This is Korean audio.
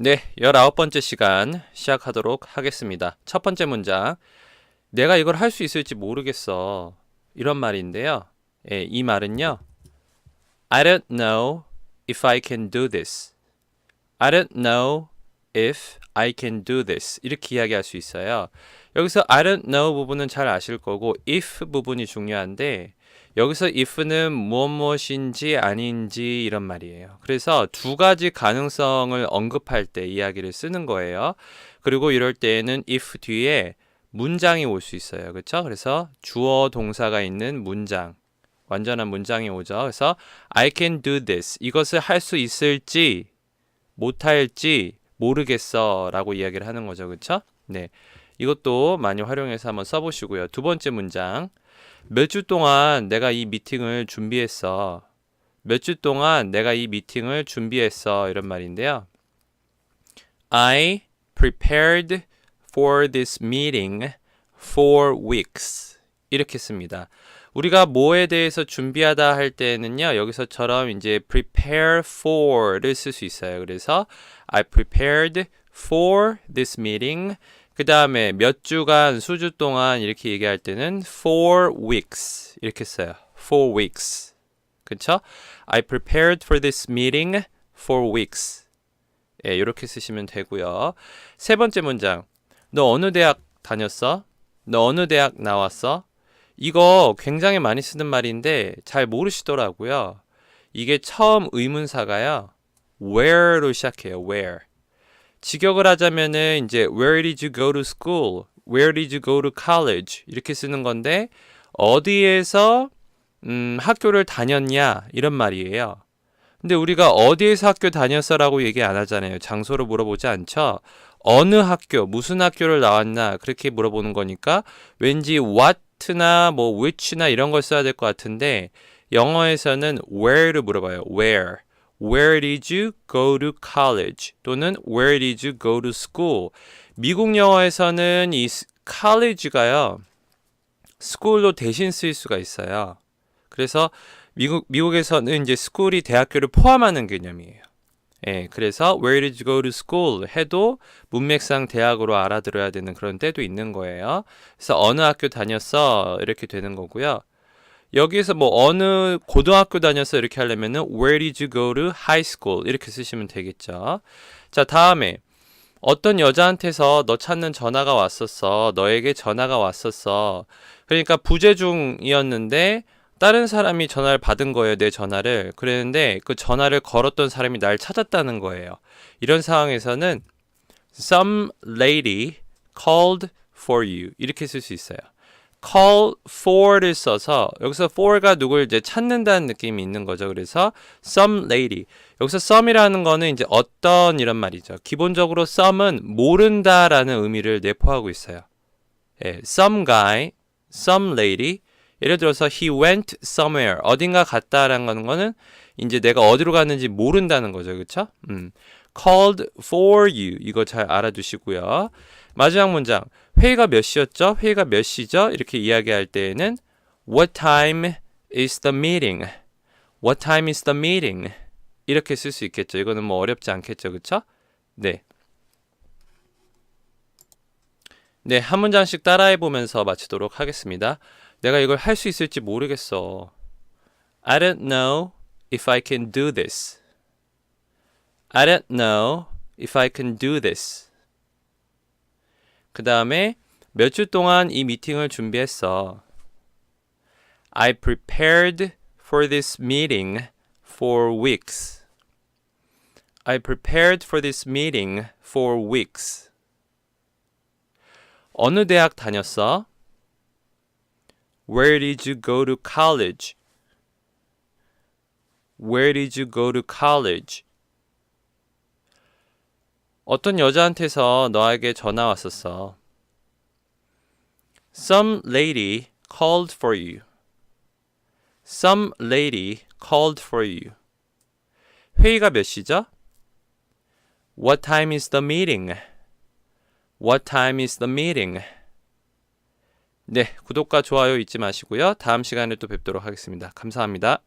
네, 열아홉 번째 시간 시작하도록 하겠습니다. 첫 번째 문장. 내가 이걸 할 수 있을지 모르겠어. 이런 말인데요. 예, 이 말은요. I don't know if I can do this. I don't know if I can do this. 이렇게 이야기할 수 있어요. 여기서 I don't know 부분은 잘 아실 거고 if 부분이 중요한데 여기서 if는 무엇 무엇인지 아닌지 이런 말이에요. 그래서 두 가지 가능성을 언급할 때 이야기를 쓰는 거예요. 그리고 이럴 때에는 if 뒤에 문장이 올 수 있어요. 그렇죠? 그래서 주어 동사가 있는 문장 완전한 문장이 오죠. 그래서 I can do this. 이것을 할 수 있을지 못할지 모르겠어라고 이야기를 하는 거죠. 그렇죠? 네. 이것도 많이 활용해서 한번 써 보시고요. 두 번째 문장. 몇 주 동안 내가 이 미팅을 준비했어. 몇 주 동안 내가 이 미팅을 준비했어. 이런 말인데요. I prepared for this meeting for weeks. 이렇게 씁니다. 우리가 뭐에 대해서 준비하다 할 때는요, 여기서처럼 이제 prepare for를 쓸 수 있어요. 그래서 I prepared for this meeting. 그 다음에 몇 주간, 수주 동안 이렇게 얘기할 때는 four weeks 이렇게 써요. four weeks. 그쵸? I prepared for this meeting for weeks. 예, 이렇게 쓰시면 되고요. 세 번째 문장. 너 어느 대학 다녔어? 너 어느 대학 나왔어? 이거 굉장히 많이 쓰는 말인데 잘 모르시더라고요. 이게 처음 의문사가요. where로 시작해요. where. 직역을 하자면은 이제 where did you go to school? where did you go to college? 이렇게 쓰는 건데 어디에서 음, 학교를 다녔냐 이런 말이에요. 근데 우리가 어디에서 학교 다녔어라고 얘기 안 하잖아요. 장소를 물어보지 않죠. 어느 학교, 무슨 학교를 나왔나 그렇게 물어보는 거니까 왠지 what나 뭐 which나 이런 걸 써야 될 것 같은데 영어에서는 where를 물어봐요. where. Where did you go to college? 또는 Where did you go to school? 미국 영어에서는 이 college가요. school로 대신 쓰일 수가 있어요. 그래서 미국 미국에서는 이제 school이 대학교를 포함하는 개념이에요. 예, 그래서 Where did you go to school? 해도 문맥상 대학으로 알아들어야 되는 그런 때도 있는 거예요. 그래서 어느 학교 다녔어? 이렇게 되는 거고요. 여기에서 뭐 어느 고등학교 다녔어 이렇게 하려면은 where did you go to high school 이렇게 쓰시면 되겠죠. 자, 다음에 어떤 여자한테서 너 찾는 전화가 왔었어. 너에게 전화가 왔었어. 그러니까 부재 중이었는데 다른 사람이 전화를 받은 거예요. 내 전화를. 그랬는데 그 전화를 걸었던 사람이 날 찾았다는 거예요. 이런 상황에서는 some lady called for you 이렇게 쓸 수 있어요. Call for를 써서 여기서 for가 누굴 이제 찾는다는 느낌이 있는 거죠. 그래서 some lady 여기서 some이라는 거는 이제 어떤 이런 말이죠. 기본적으로 some은 모른다라는 의미를 내포하고 있어요. 예, some guy, some lady 예를 들어서 he went somewhere 어딘가 갔다라는 거는 이제 내가 어디로 갔는지 모른다는 거죠. 그렇죠? 음. called for you 이거 잘 알아두시고요. 마지막 문장 회의가 몇 시였죠? 회의가 몇 시죠? 이렇게 이야기할 때에는 What time is the meeting? What time is the meeting? 이렇게 쓸 수 있겠죠. 이거는 뭐 어렵지 않겠죠. 그쵸? 네. 네, 한 문장씩 따라해 보면서 마치도록 하겠습니다. 내가 이걸 할 수 있을지 모르겠어. I don't know if I can do this. I don't know if I can do this. 그 다음에 몇 주 동안 이 미팅을 준비했어. I prepared for this meeting for weeks. I prepared for this meeting for weeks. 어느 대학 다녔어? Where did you go to college? Where did you go to college? 어떤 여자한테서 너에게 전화 왔었어. Some lady called for you. Some lady called for you. 회의가 몇 시죠? What time is the meeting? What time is the meeting? 네, 구독과 좋아요 잊지 마시고요. 다음 시간에 또 뵙도록 하겠습니다. 감사합니다.